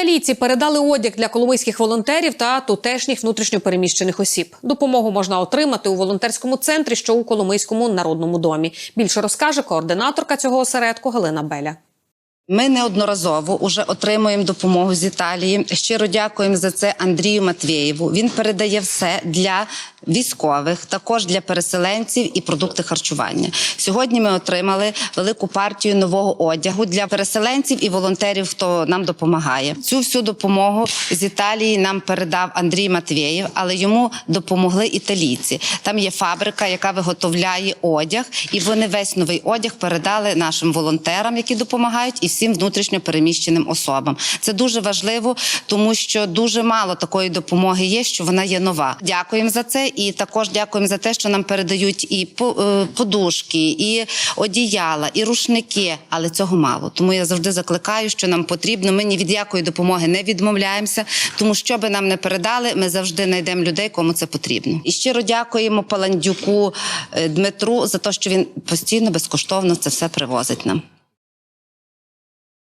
Італійці передали одяг для коломийських волонтерів та тутешніх внутрішньопереміщених осіб. Допомогу можна отримати у волонтерському центрі, що у Коломийському народному домі. Більше розкаже координаторка цього осередку Галина Беля. Ми неодноразово вже отримуємо допомогу з Італії. Щиро дякуємо за це Андрію Матвєєву. Він передає все для військових, також для переселенців і продукти харчування. Сьогодні ми отримали велику партію нового одягу для переселенців і волонтерів, хто нам допомагає. Цю всю допомогу з Італії нам передав Андрій Матвєєв, але йому допомогли італійці. Там є фабрика, яка виготовляє одяг, і вони весь новий одяг передали нашим волонтерам, які допомагають, і всім внутрішньо переміщеним особам. Це дуже важливо, тому що дуже мало такої допомоги є, що вона є нова. Дякуємо за це, і також дякуємо за те, що нам передають і е, подушки, і одіяла, і рушники. Але цього мало. Тому я завжди закликаю, що нам потрібно. Ми ні від якої допомоги не відмовляємося, тому що би нам не передали, ми завжди знайдемо людей, кому це потрібно. І щиро дякуємо Паландюку е, Дмитру за те, що він постійно безкоштовно це все привозить нам.